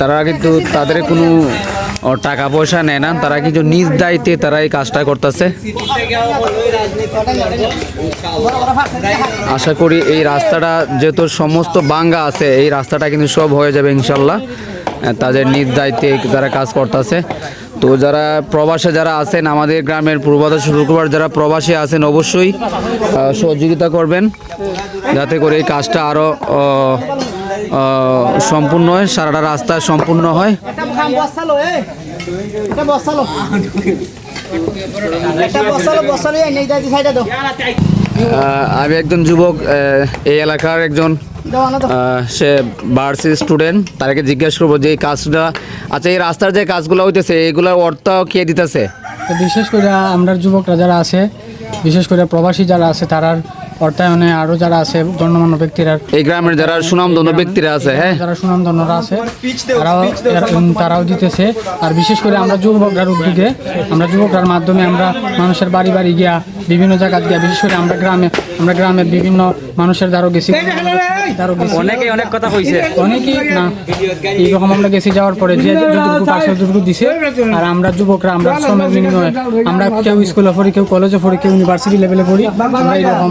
তারা কিন্তু তাদের কোনো টাকা পয়সা নেয় না। তারা কিন্তু নিজ দায়িত্বে তারা এই কাজটা করতেছে। আশা করি এই রাস্তাটা যেহেতু সমস্ত বাঙ্গা আছে, এই রাস্তাটা কিন্তু সব হয়ে যাবে ইনশাল্লাহ। তাদের নিজ দায়িত্বে তারা কাজ করতেছে। তো যারা প্রবাসে যারা আছেন, আমাদের গ্রামের পূর্বাদশ শুক্রবার যারা প্রবাসী আছেন, অবশ্যই সহযোগিতা করবেন। যাতে করে এই কাজটা আরও সম্পূর্ণ হয়, সারাটা রাস্তা সম্পূর্ণ হয়। আমি একজন যুবক এই এলাকার একজন সে বার্সি স্টুডেন্ট তাদেরকে জিজ্ঞেস করব যে এই কাজটা আচ্ছা এই রাস্তার যে কাজগুলো হইতেছে এইগুলোর অর্থ কে দিতেছে? বিশেষ করে আমরা যুবকরা যারা আছে, বিশেষ করে প্রবাসী যারা আছে, তারার অর্থায়নে আরও যারা আছে গণ্যমান্য ব্যক্তিরা এই গ্রামের যারা সুনামধন্য ব্যক্তিরা আছে হ্যাঁ? যারা সুনামধন্যরা আছে তারাও তারাও দিতেছে আর বিশেষ করে আমরা যুবকরার উদ্যোগে আমরা যুবকরার মাধ্যমে আমরা মানুষের বাড়ি বাড়ি গিয়া বিভিন্ন জায়গা গিয়া বিশেষ করে আমরা গ্রামে আমরা গ্রামের বিভিন্ন মানুষের দ্বারও গেছি অনেক কথা কইছে। অনেকেই না। এইরকম আমরা গেছি যাওয়ার পরে যে যতটুকু পাশে যতটুকু দিছে আর আমরা যুবকরা আমরা শ্রমের বিনিময়ে আমরা কেউ স্কুলে পড়ি কেউ কলেজে পড়ি কেউ ইউনিভার্সিটি লেভেলে পড়ি আমরা এইরকম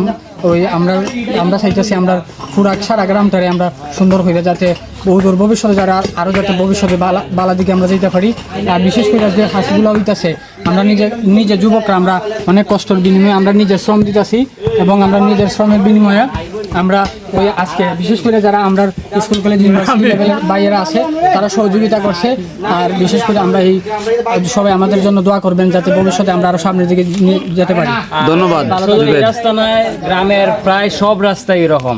ওই আমরা আমরা চাইতেছি আমরা পুরা সারা গ্রামটারে আমরা সুন্দর হইলে যাতে বহুদূর ভবিষ্যতে যারা আরও যাতে ভবিষ্যতে বালা বালা দিকে আমরা যেতে পারি। আর বিশেষ করে যে হাসিগুলো হইতেছে, আমরা নিজে নিজে যুবকরা আমরা অনেক কষ্টের বিনিময়ে আমরা নিজের শ্রম দিতেছি এবং আমরা নিজের শ্রমের বিনিময়ে আমরা ওই আজকে বিশেষ করে যারা আমরা স্কুল কলেজ ইউনিভার্সিটি বাইরে আছে তারা সহযোগিতা করছে। আর বিশেষ করে আমরা এই সবাই আমাদের জন্য দোয়া করবেন যাতে ভবিষ্যতে আমরা আরও সামনের দিকে নিয়ে যেতে পারি। ধন্যবাদ। রাস্তা নয় গ্রামের প্রায় সব রাস্তাই এরকম।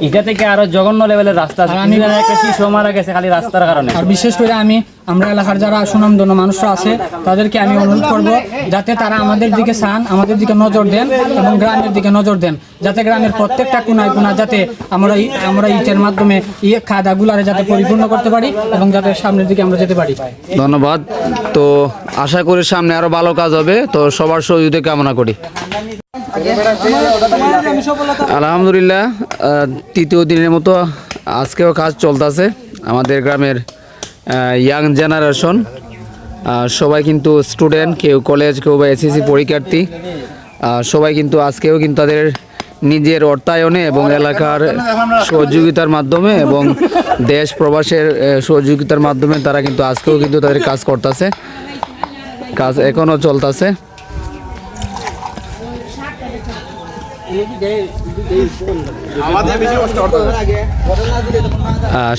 এটা থেকে আরও জঘন্য লেভেলের রাস্তা আমি- একটা শিশু মারা গেছে খালি রাস্তার কারণে। আর বিশেষ করে আমি আমরা এলাকার যারা সুনামধন্য মানুষরা আছে তাদেরকে আমি অনুরোধ করব যাতে তারা আমাদের দিকে চান আমাদের দিকে নজর দেন এবং গ্রামের দিকে নজর দেন। যাতে গ্রামের প্রত্যেকটা কোনায় কোনা যাতে আমরা আমরা ইটের মাধ্যমে ইয়ে খাদাগুলারে যাতে পরিপূর্ণ করতে পারি এবং যাতে সামনের দিকে আমরা যেতে পারি। ধন্যবাদ। তো আশা করি সামনে আরও ভালো কাজ হবে। তো সবার সহযোগিতা কামনা করি। আলহামদুলিল্লাহ তৃতীয় দিনের মতো আজকেও কাজ চলতেছে আমাদের গ্রামের ইয়াং জেনারেশন সবাই কিন্তু স্টুডেন্ট কেউ কলেজ কেউ বা এসএসসি পরীক্ষার্থী। সবাই কিন্তু আজকেও কিন্তু তাদের নিজের অর্থায়নে এবং এলাকার সহযোগিতার মাধ্যমে এবং দেশ, প্রবাসের সহযোগিতার মাধ্যমে তারা কিন্তু আজকেও কিন্তু তাদের কাজ করতেছে। কাজ এখনও চলতেছে।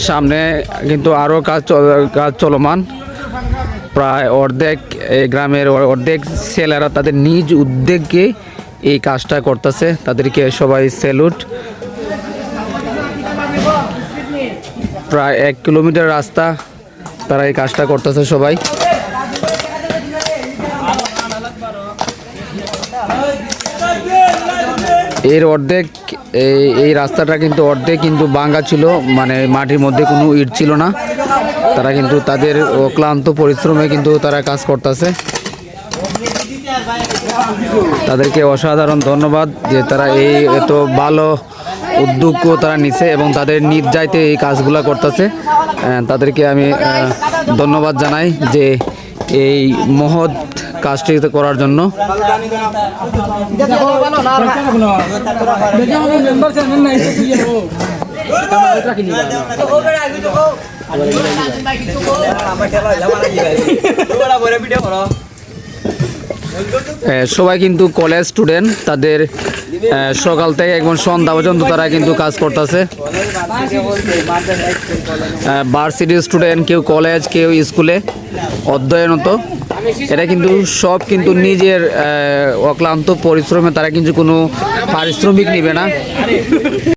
সামনে কিন্তু আরও কাজ কাজ চলমান। প্রায় অর্ধেক গ্রামের অর্ধেক ছেলেরা তাদের নিজ উদ্যোগে এই কাজটা করতেছে। তাদেরকে সবাই স্যালুট প্রায় এক কিলোমিটার রাস্তা তারা এই কাজটা করতেছে সবাই। এর অর্ধেক, এই রাস্তাটা কিন্তু অর্ধেক কিন্তু বাঙ্গা ছিল মানে মাটির মধ্যে কোনো ইট ছিল না। তারা কিন্তু তাদের অক্লান্ত পরিশ্রমে কিন্তু তারা কাজ করতেছে। তাদেরকে অসাধারণ ধন্যবাদ যে তারা এই এত ভালো উদ্যোগও তারা নিছে এবং তাদের নিজ যাইতে এই কাজগুলো করতেছে। তাদেরকে আমি ধন্যবাদ জানাই যে এই মহৎ কাজটি করার জন্য। সবাই কিন্তু কলেজ স্টুডেন্ট তাদের সকাল থেকে একদম সন্ধ্যা পর্যন্ত তারা কিন্তু কাজ করতেছে। ভার্সিটি স্টুডেন্ট কেউ কলেজ কেউ স্কুলে অধ্যয়নত এটা কিন্তু সব কিন্তু নিজের অক্লান্ত পরিশ্রমে তারা কিন্তু কোনো পারিশ্রমিক নেবে না।